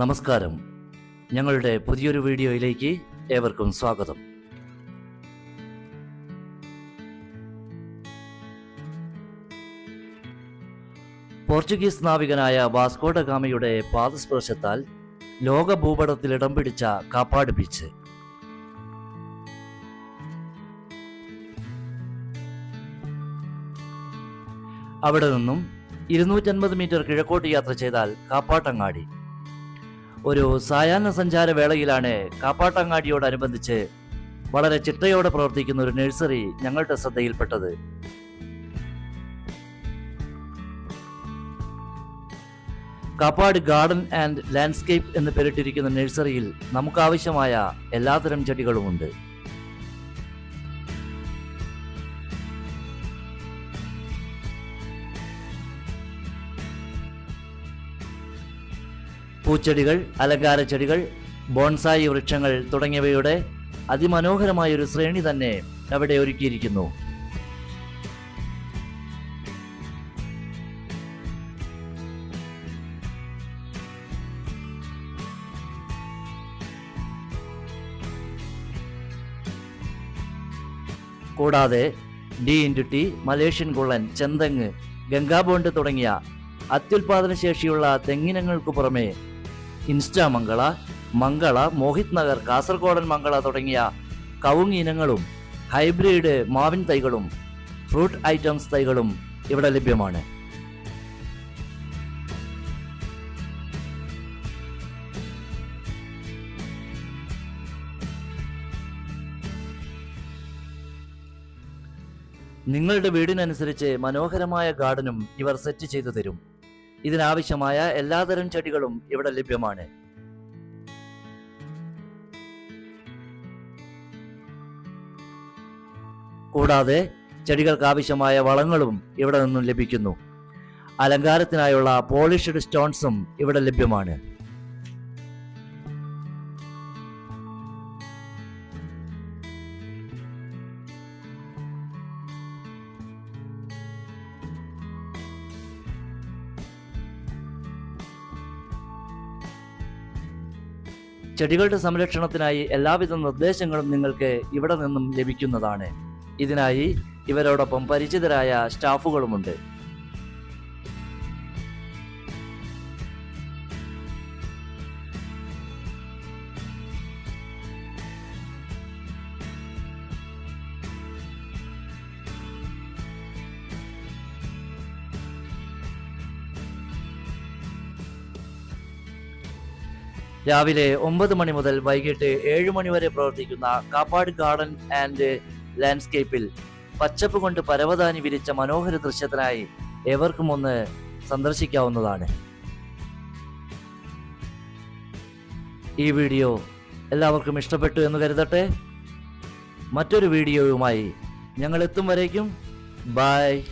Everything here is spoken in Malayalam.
നമസ്കാരം. ഞങ്ങളുടെ പുതിയൊരു വീഡിയോയിലേക്ക് ഏവർക്കും സ്വാഗതം. പോർച്ചുഗീസ് നാവികനായ വാസ്കോഡ ഗാമയുടെ പാദസ്പർശത്താൽ ലോക ഭൂപടത്തിൽ ഇടം പിടിച്ച കാപ്പാട് ബീച്ച്. അവിടെ നിന്നും ഇരുന്നൂറ്റൻപത് മീറ്റർ കിഴക്കോട്ട് യാത്ര ചെയ്താൽ കാപ്പാട്ടങ്ങാടി. ഒരു സായാഹ്ന സഞ്ചാര വേളയിലാണ് കാപ്പാട്ടങ്ങാടിയോടനുബന്ധിച്ച് വളരെ ചിട്ടയോടെ പ്രവർത്തിക്കുന്ന ഒരു നഴ്സറി ഞങ്ങളുടെ ശ്രദ്ധയിൽപ്പെട്ടത്. കാപ്പാട് ഗാർഡൻ ആൻഡ് ലാൻഡ്സ്കേപ്പ് എന്ന് പേരിട്ടിരിക്കുന്ന നഴ്സറിയിൽ നമുക്കാവശ്യമായ എല്ലാത്തരം ചെടികളുമുണ്ട്. പൂച്ചെടികൾ അലങ്കാര ചെടികൾ ബോൺസായി വൃക്ഷങ്ങൾ തുടങ്ങിയവയുടെ അതിമനോഹരമായ ഒരു ശ്രേണി തന്നെ അവിടെ ഒരുക്കിയിരിക്കുന്നു. കൂടാതെ ഡി ഇന്റു ടി മലേഷ്യൻ കുള്ളൻ ചെന്തങ്ങ് ഗംഗാബോണ്ട് തുടങ്ങിയ അത്യുൽപാദന ശേഷിയുള്ള തെങ്ങിനങ്ങൾക്ക് പുറമെ ഇൻസ്റ്റാ മംഗള മംഗള മോഹിത് നഗർ കാസർഗോഡൻ മംഗള തുടങ്ങിയ കവുങ് ഇനങ്ങളും ഹൈബ്രിഡ് മാവിൻ തൈകളും ഫ്രൂട്ട് ഐറ്റംസ് തൈകളും ഇവിടെ ലഭ്യമാണ്. നിങ്ങളുടെ വീടിനനുസരിച്ച് മനോഹരമായ ഗാർഡനും ഇവർ സെറ്റ് ചെയ്തു തരും. ഇതിനാവശ്യമായ എല്ലാതരം ചെടികളും ഇവിടെ ലഭ്യമാണ്. കൂടാതെ ചെടികൾക്ക് ആവശ്യമായ വളങ്ങളും ഇവിടെ നിന്നും ലഭിക്കുന്നു. അലങ്കാരത്തിനായുള്ള പോളിഷ്ഡ് സ്റ്റോൺസും ഇവിടെ ലഭ്യമാണ്. ചെടികളുടെ സംരക്ഷണത്തിനായി എല്ലാവിധ നിർദ്ദേശങ്ങളും നിങ്ങൾക്ക് ഇവിടെ നിന്നും ലഭിക്കുന്നതാണ്. ഇതിനായി ഇവരോടൊപ്പം പരിചിതരായ സ്റ്റാഫുകളുമുണ്ട്. രാവിലെ ഒമ്പത് മണി മുതൽ വൈകിട്ട് ഏഴ് മണി വരെ പ്രവർത്തിക്കുന്ന കാപ്പാട് ഗാർഡൻ ആൻഡ് ലാൻഡ്സ്കേപ്പിൽ പച്ചപ്പ് കൊണ്ട് പരവതാനി വിരിച്ച മനോഹര ദൃശ്യത്തിനായി ഏവർക്കും ഒന്ന് സന്ദർശിക്കാവുന്നതാണ്. ഈ വീഡിയോ എല്ലാവർക്കും ഇഷ്ടപ്പെട്ടു എന്ന് കരുതട്ടെ. മറ്റൊരു വീഡിയോയുമായി ഞങ്ങൾ എത്തും വരേക്കും. ബൈ.